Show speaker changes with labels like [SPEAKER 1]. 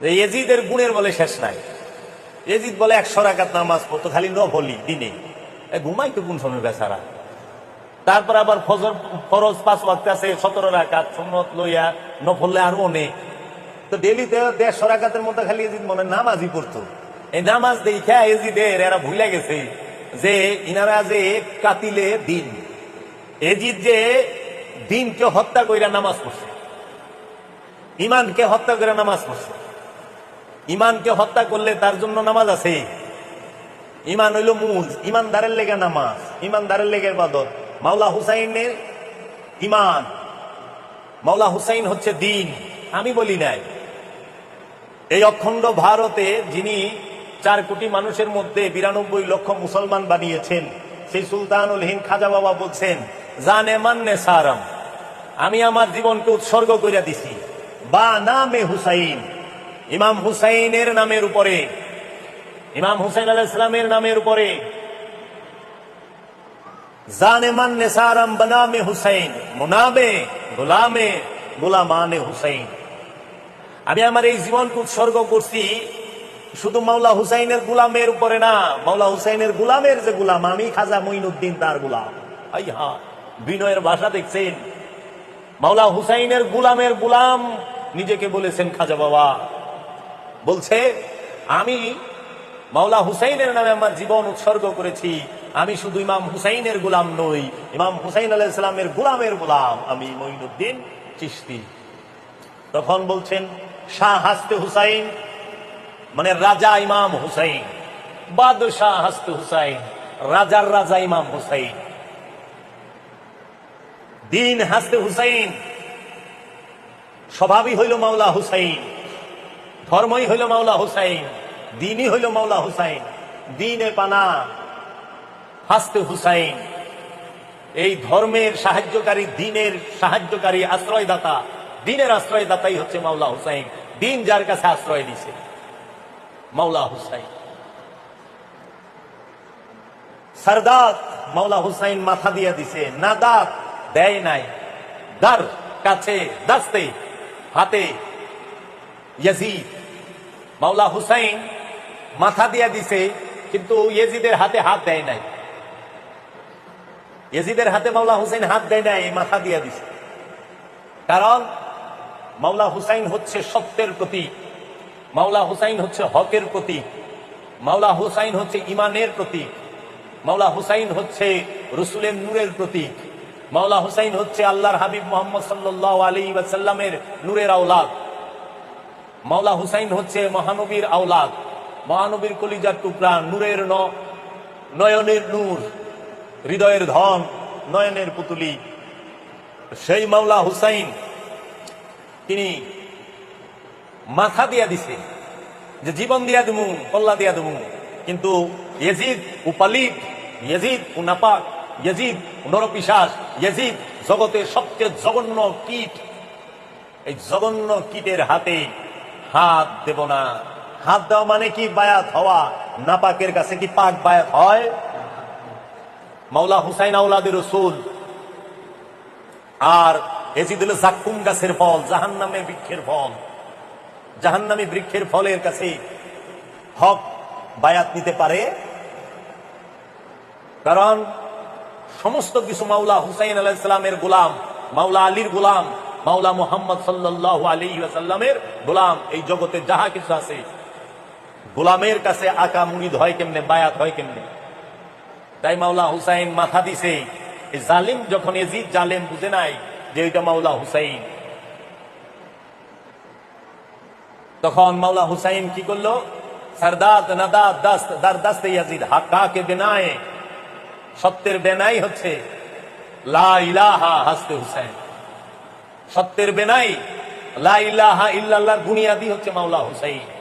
[SPEAKER 1] এজিদের গুণের বলে শেষ নাই। এজিদ বলে একশো রাকাত নামাজ পড়তো, খালি নভলি দিনে। ঘুমাই তো কোন সময় বেচারা? তারপর আবার ফজর ফরজ পাঁচ ওয়াক্ত আছে, সতেরো রাকাত, সুন্নত লইয়া নফললে আর অনে তো ডেলিতে দেড়শো রাকাতের মধ্যে খালি এজিদ মনে নামাজই পড়তো। এই নামাজ দেখা এজিদের এরা ভুলে গেছে যে ইনারা যে কাতিলে দিন। এজিদ যে দিনকে হত্যা কইরা নামাজ পড়ছে। ইমানকে হত্যা করে নামাজ পড়ছে। ইমানকে হত্যা করলে তার জন্য নামাজ আছে। ইমান হইল মূল, ইমানদারের লেগে নামাজ, ইমানদারের লেগে বাদত মাওলা হুসাইনের ইমান, মাওলা হুসাইন হচ্ছে দিন, আমি বলি নাই। এই অখণ্ড ভারতে যিনি চার কোটি মানুষের মধ্যে বিরানব্বই লক্ষ মুসলমান বানিয়েছেন, সেই সুলতানুল হিন্দ খাজা বাবা বলছেন, জানে মান্নে সারাম, আমি আমার জীবনকে উৎসর্গ করে দিছি। বা নামে হুসাইন ইমাম হুসাইনের নামের উপরে, ইমাম হুসাইন আলাহ ইসলামের নামের উপরে, জানে মান্নে বনামে হুসাইন, মুনামে, গোলামে, গোলামানে হুসাইন। আমি আমার এই জীবনকে উৎসর্গ করছি শুধু মাওলা হুসাইনের গুলামের উপরে না, মাওলা হুসাইনের গুলামের যে গুলাম, আমি খাজা মঈনুদ্দিন তার গুলাম। আই বিনয়ের ভাষা দেখছেন? মাওলা হুসাইনের গুলামের গুলাম নিজেকে বলেছেন, খাজা বাবা বলছে, আমি মাওলা হুসাইনের নামে আমার জীবন উৎসর্গ করেছি। আমি শুধু ইমাম হুসাইনের গুলাম নই, ইমাম হুসাইন আলাহ ইসলামের গুলামের গুলাম, আমি মঈনুদ্দিন চিস্তি তখন বলছেন, শাহ হাসতে হুসাইন মানে রাজা ইমাম হুসাইন, বাদশাহ হাসতে হুসাইন, রাজার রাজা ইমাম হুসাইন। দিন হাসতে হুসাইন, স্বভাবই হইল মাওলা হুসাইন। ধর্মই হইল মাওলা হুসাইন, দিনই হইল মাওলা হুসাইন, দিনে পানা, হাসতে হুসাইন। এই ধর্মের সাহায্যকারী, দিনের সাহায্যকারী আশ্রয়দাতা, দিনের আশ্রয়দাতাই হচ্ছে মাওলা হুসাইন। দিন যার কাছে আশ্রয় দিছে, মাওলা হুসাইন। সরদাত মাওলা হুসাইন মাথা দিয়ে দিছে নাদাত দেয় নাই দার কাছে দাস্তে হাতে, ইয়াজিদ মাওলা হুসাইন মাথা দিয়া দিছে, কিন্তু ইয়েজিদের হাতে হাত দেয় নাই। ইয়েজিদের হাতে মাওলা হুসাইন হাত দেয় নাই, মাথা দিয়া দিছে। কারণ মাওলা হুসাইন হচ্ছে সত্যের প্রতীক, মাওলা হুসাইন হচ্ছে হকের প্রতীক, মাওলা হুসাইন হচ্ছে ইমানের প্রতীক, মাওলা হুসাইন হচ্ছে রসুলের নূরের প্রতীক, মাওলা হুসাইন হচ্ছে আল্লাহর হাবিব মোহাম্মদ সাল্লাহ আলী ওয়াসাল্লামের নূরের আওলাদ। মাওলা হুসাইন হচ্ছে মহানবীর আওলাদ। মহানবীর কলিজার টুকরা, নূরের নয়নের নূর, হৃদয়ের ধন, নয়নের পুতুলি। সেই মাওলা হুসাইন, তিনি মাথা দিয়া দিছে যে জীবন দিয়া দেবু কল্লা দিয়া দেবু কিন্তু ইয়েজিদ উপালিদ ইয়েজিদ উনাপাক ইয়েজিদ নরপিশাস ইয়েজিদ জগতের সবচেয়ে জঘন্য কীট। এই জঘন্য কীটের হাতে হাত দেব না। হাত দেওয়া মানে কি? বায়াত হওয়া। নাপাকের কাছে কি পাক বায়াত হয়? মাওলা হুসাইন আউলাদের রসুল আর এসি এজিদুল জাকুম গাছের ফল জাহান নামে বৃক্ষের ফল। জাহান নামে বৃক্ষের ফলের কাছে হক বায়াত নিতে পারে। কারণ সমস্ত কিছু মাওলা হুসাইন আলাহ ইসলামের গোলাম, মাওলা আলীর গোলাম মাওলা মোহাম্মদ সাল্লাহ আলী সাল্লামের গোলাম, এই জগতে যাহা কিছু আছে, গোলামের কাছে আকা মুড়িদ হয় কেমনে, বায়াত হয় কেমনে? তাই মাওলা হুসাইন মাথা দিছে জালিম যখন এজিদ জালেম বুঝে নাই যে ওইটা মাওলা হুসাইন। তখন মাওলা হুসাইন কি করল? সরদাত, নাদাত দাস্ত দার দাস্তে ইয়াজিদ হাক্কাকে বেনায়ে? সত্যের বেনাই হচ্ছে, লা ইলাহা, হাসতে হুসাইন। সত্যের বেনাই লা ইলাহা ইল্লাল্লাহর বুনিয়াদি হচ্ছে মাওলা হুসাইন।